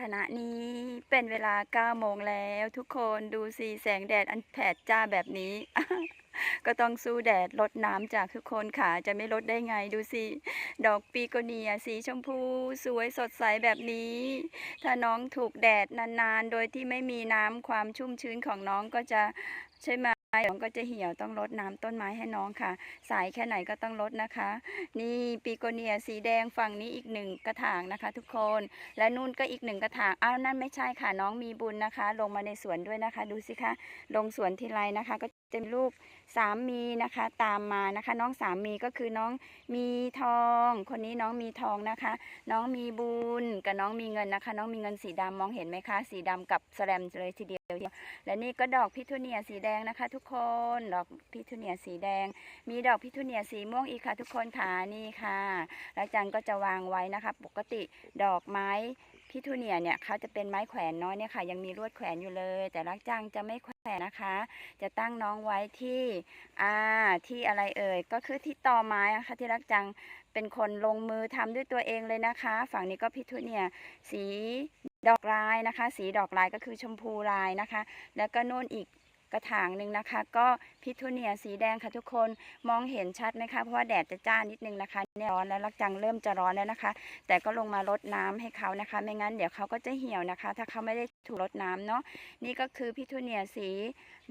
ขณะนี้เป็นเวลา9โมงแล้วทุกคนดูสิแสงแดดอันแผดจ้าแบบนี้ ก็ต้องสู้แดดลดน้ำจากทุกคนค่ะจะไม่ลดได้ไงดูสิดอกปีโกเนียสีชมพู สวยสดใสแบบนี้ ถ้าน้องถูกแดดนานๆ โดยที่ไม่มีน้ำความชุ่มชื้นของน้องก็จะใช่ไหม น้องก็จะเหี่ยวต้องลดน้ำต้นไม้ให้น้องค่ะ สายแค่ไหนก็ต้องลดนะคะ นี่ปีโกเนียสีแดงฝั่งนี้อีกหนึ่งกระถางนะคะ ทุกคน และนู่นก็อีกหนึ่งกระถางอ้าวนั่นไม่ใช่ค่ะน้องมีบุญนะคะ ลงมาในสวนด้วยนะคะ ดูสิคะ ลงสวนทีไรนะคะก็ จะมีรูปสามีนะคะตามมานะคะ น้องสามีก็คือน้องมีทอง คนนี้น้องมีทองนะคะ น้องมีบุญกับน้องมีเงินนะคะ น้องมีเงินสีดำมองเห็นไหมคะ สีดำกับแสลมเลยทีเดียว และนี่ก็ดอกพิทูเนียสีแดงนะคะ ทุกคนดอกพิทูเนียสีแดง มีดอกพิทูเนียสีม่วงอีกค่ะ ทุกคนค่ะนี่ค่ะแล้วจังก็จะวางไว้นะคะ ปกติดอกไม้ พิทูเนียเนี่ยเขาจะเป็นไม้แขวนน้อยเนี่ยค่ะ ยังมีลวดแขวนอยู่เลย แต่รักจังจะไม่แขวนนะคะ จะตั้งน้องไว้ที่อ่าที่อะไรเอ่ยก็คือที่ตอไม้นะคะที่รักจังเป็นคนลงมือทำด้วยตัวเองเลยนะคะ ฝั่งนี้ก็พิทูเนียสีดอกลายนะคะ สีดอกลายก็คือชมพูลายนะคะ แล้วก็นู่นอีก กระถางหนึ่งนะคะ ก็พิทูเนียสีแดงค่ะทุกคนมองเห็นชัดไหมคะเพราะว่าแดดจะจ้านิดนึงนะคะเนี่ยร้อนแล้วรักจังเริ่มจะร้อนแล้วนะคะ แต่ก็ลงมารดน้ำให้เขานะคะ ไม่งั้นเดี๋ยวเขาก็จะเหี่ยวนะคะ ถ้าเขาไม่ได้ถูกรดน้ำเนาะนี่ก็คือพิทูเนียสี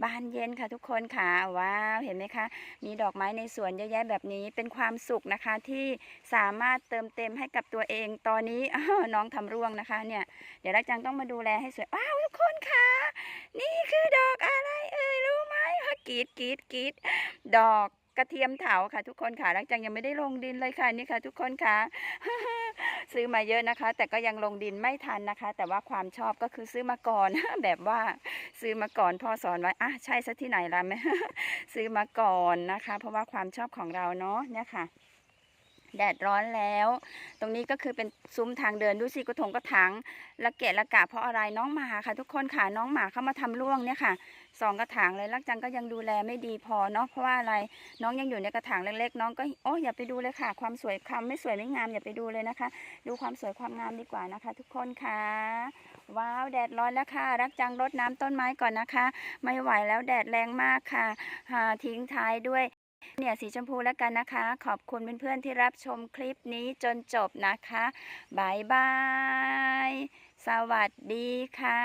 บานเย็นค่ะทุกคนค่ะว้าวเห็นไหมคะ มีดอกไม้ในสวนเยอะแยะแบบนี้เป็นความสุขนะคะที่สามารถเติมเต็มให้กับตัวเองตอนนี้น้องทำร่วงนะคะเนี่ยเดี๋ยวรักจังต้องมาดูแลให้สวยว้าวทุกคนค่ะ นี่คือดอกอะไร กรีดกรีดกรีดดอกกระเทียมเถาค่ะ ทุกคนค่ะรักจังยังไม่ได้ลงดินเลยค่ะนี่ค่ะ ทุกคนค่ะซื้อมาเยอะนะคะ แต่ก็ยังลงดินไม่ทันนะคะ แต่ว่าความชอบก็คือซื้อมาก่อน แบบว่าซื้อมาก่อนพ่อสอนไว้อะใช่ซะที่ไหนล่ะแม่ซื้อมาก่อนนะคะ เพราะว่าความชอบของเราเนาะเนี่ยค่ะ แดดร้อนแล้ว ตรงนี้ก็คือเป็นซุ้มทางเดินดูสิกระถงกระถางละเกะละกะเพราะอะไรน้องหมาค่ะทุกคนค่ะน้องหมาเข้ามาทำร่วงเนี่ยค่ะสองกระถางเลยลักจังก็ยังดูแลไม่ดีพอเนาะเพราะว่าอะไรน้องยังอยู่ในกระถางเล็กๆ น้องก็โอ้อย่าไปดูเลยค่ะ ความสวยความไม่สวยไม่งามอย่าไปดูเลยนะคะ ดูความสวยความงามดีกว่านะคะ ทุกคนค่ะ ว้าวแดดร้อนแล้วค่ะ รักจังรดน้ำต้นไม้ก่อนนะคะ ไม่ไหวแล้วแดดแรงมากค่ะทิ้งท้ายด้วย เนี่ยสีชมพูแล้วกันนะคะ ขอบคุณเพื่อนๆที่รับชมคลิปนี้จนจบนะคะบายบาย สวัสดีค่ะ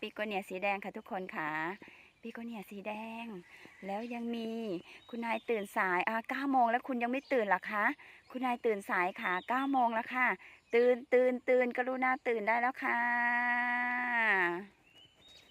ปีโกเนียสีแดงค่ะทุกคนค่ะปีโกเนียสีแดง แล้วยังมีคุณนายตื่นสายอ่าเก้าโมงแล้วคุณยังไม่ตื่นหรอคะ คุณนายตื่นสายค่ะเก้าโมงแล้วค่ะ ตื่นตื่นตื่นกรุณาตื่นได้แล้วค่ะ